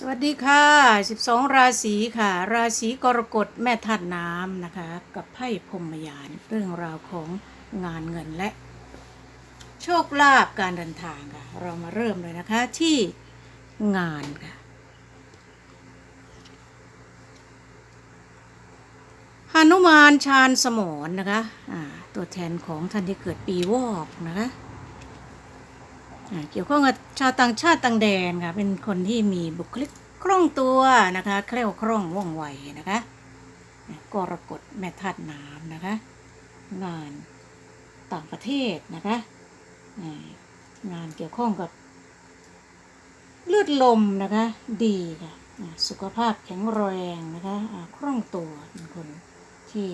สวัสดีค่ะ 12 ราศีค่ะ ราศีกรกฎแม่ธาตุน้ำนะคะ กับไพ่พรมยาน เรื่องราวของงานเงินและ โชคลาภการเดินทางค่ะ เรามาเริ่มเลยนะคะที่งานค่ะหนุมานชาญสมรนนะคะอ่าตัวแทนของท่านที่เกิดปีวอกนะคะ เกี่ยวข้องกับชาวต่างชาติต่างแดนค่ะ เป็นคนที่มีบุคลิกคล่องตัวนะคะแคล่วคล่องว่องไวนะคะกรกฎแม่ธาตุน้ำนะคะ งานต่างประเทศนะคะงานเกี่ยวข้องกับ เลือดลมนะคะ ดีค่ะสุขภาพแข็งแรงนะคะคล่องตัวเป็นคนที่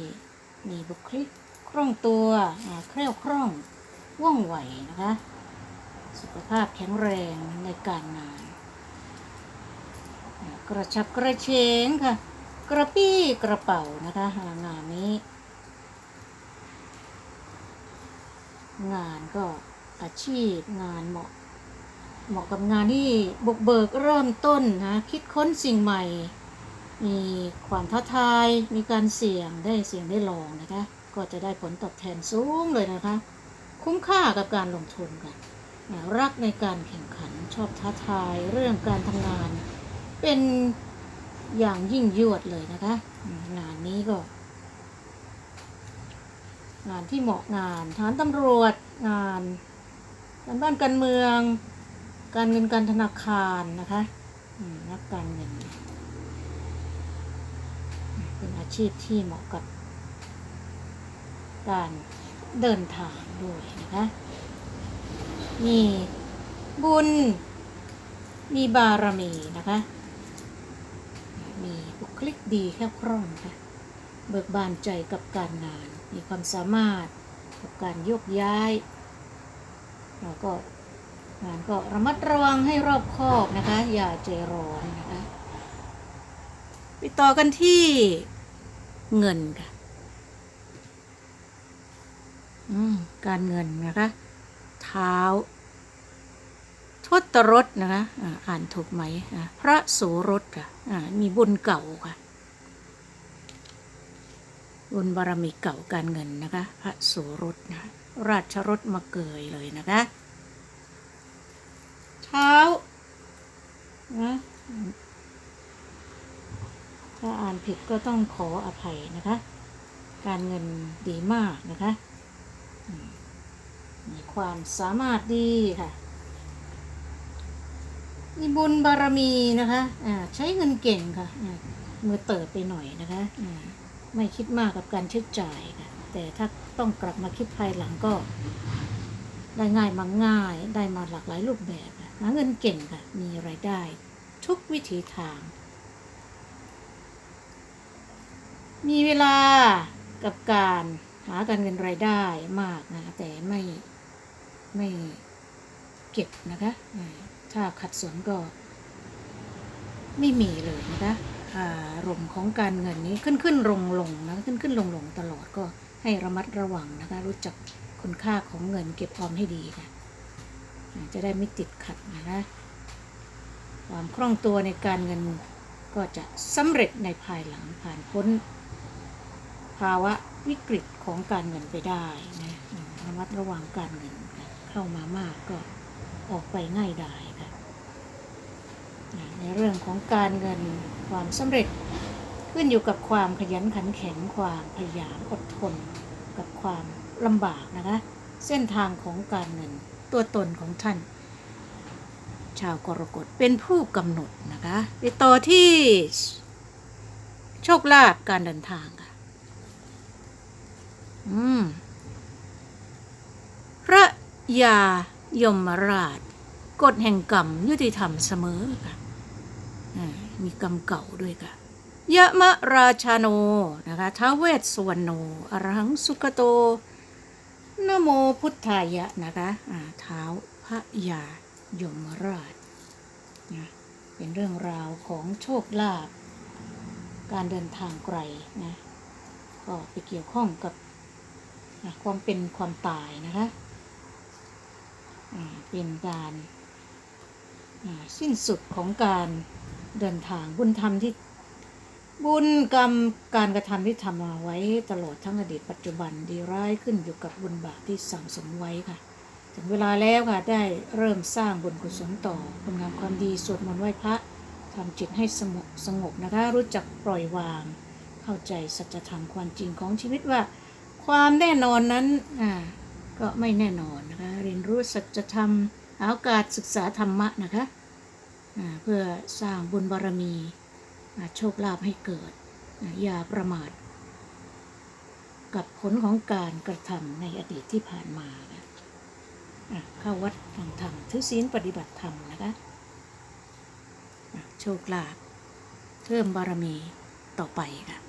มีบุคลิกคล่องตัวอ่าแคล่วคล่องว่องไวนะคะ สุขภาพแข็งแรงในการงาน กระชับกระเฉงค่ะ กระปี้กระเป๋านะคะงานนี้ งานก็อาชีพงานเหมาะ เหมาะกับงานที่บุกเบิกเริ่มต้นนะคิดค้นสิ่งใหม่ มีความท้าทายมีการเสี่ยงได้เสี่ยงได้ลองนะคะ ก็จะได้ผลตอบแทนสูงเลยนะคะ คุ้มค่ากับการลงทุนค่ะ รักในการแข่งขันชอบท้าทายเรื่องการทำงาน เป็นอย่างยิ่งยวดเลยนะคะ งานนี้ก็ งานที่เหมาะงานฐานตำรวจงานการบ้านการเมือง การเงินการธนาคารนะคะนักการเงินเป็นอาชีพที่เหมาะกับการเดินทางด้วยนะคะ มีบุญ มีบารมีนะคะ มีบุคลิกดีแค่คล่องค่ะ เบิกบานใจกับการงาน มีความสามารถกับการโยกย้าย แล้วก็งานก็ระมัดระวังให้รอบคอบนะคะ อย่าใจร้อนนะคะไปต่อกันที่เงินค่ะการเงินนะคะ เท้า ทศรสนะคะอ่านถูกไหม พระโสรสค่ะมีบุญเก่าค่ะบุญบารมีเก่าการเงินนะคะ พระโสรสนะราชรสมาเกยเลยนะคะเท้านะถ้าอ่านผิดก็ต้องขออภัยนะคะ การเงินดีมากนะคะมีความสามารถดีค่ะ มีบุญบารมีนะคะอ่าใช้เงินเก่งค่ะอ่ามือเติบไปหน่อยนะคะอ่าไม่คิดมากกับการใช้จ่ายค่ะแต่ถ้าต้องกลับมาคิดภายหลังก็ ได้ง่ายมาง่าย ได้มาหลากหลายรูปแบบค่ะหาเงินเก่งค่ะ มีไรายได้ ทุกวิถีทาง มีเวลากับการหาการเงินรายได้มากนะ แต่ไม่ไม่เก็บนะคะ ถ้าขัดสนก็ไม่มีเลยนะคะอารมณ์ของการเงินนี้ขึ้นขึ้นลงลงนะขึ้นขึ้นลงลงตลอดก็ให้ระมัดระวังนะคะ รู้จักคุณค่าของเงินเก็บออมให้ดีค่ะ จะได้ไม่ติดขัดนะคะความคล่องตัวในการเงินก็จะสำเร็จในภายหลังผ่านพ้น ภาวะวิกฤตของการเงินไปได้นะระมัดระวังการเงินเข้ามามากก็ออกไปง่ายไดายค่ะ ในเรื่องของการเงินความสำเร็จขึ้นอยู่กับความขยันขันแข็งความพยายามอดทน กับความลำบากนะคะ เส้นทางของการเงินตัวตนของท่าน ชาวกรกฎเป็นผู้กำหนดนะคะไปต่อที่โชคลาภการเดินทางค่ะอืมพระยายมราชกฎแห่งกรรมยุติธรรมเสมอค่ะ มีกรรมเก่าด้วยค่ะ ยะมะราชาโนนะคะท้าเวสสวรรณโนอรหังสุขโตนโมพุทธายะนะคะเท้าพระยายมราชนะเป็นเรื่องราวของโชคลาภการเดินทางไกลนะก็ไปเกี่ยวข้องกับอะความเป็นความตายนะคะเป็นการสิ้นสุดของการ เดินทาง บุญธรรมที่ บุญกรรมการกระทำที่ทำมาไว้ตลอดทั้งอดีตปัจจุบันดีร้ายขึ้นอยู่กับบุญบาปที่สั่งสมไว้ค่ะ ถึงเวลาแล้วค่ะได้เริ่มสร้างบุญกุศลต่อคุณงามความดีสวดมนต์ไหว้พระทำจิตให้สงบสงบนะคะ รู้จักปล่อยวาง เข้าใจสัจธรรมความจริงของชีวิตว่า ความแน่นอนนั้นอ่าก็ไม่แน่นอนนะคะ เรียนรู้สัจธรรมหาโอกาสศึกษาธรรมะนะคะ เพื่อสร้างบุญบารมีโชคลาภให้เกิด อย่าประมาท กับผลของการกระทำในอดีตที่ผ่านมานะเข้าวัดฟังธรรมถือศีลปฏิบัติธรรมนะคะอะโชคลาภเพิ่มบารมีต่อไปค่ะ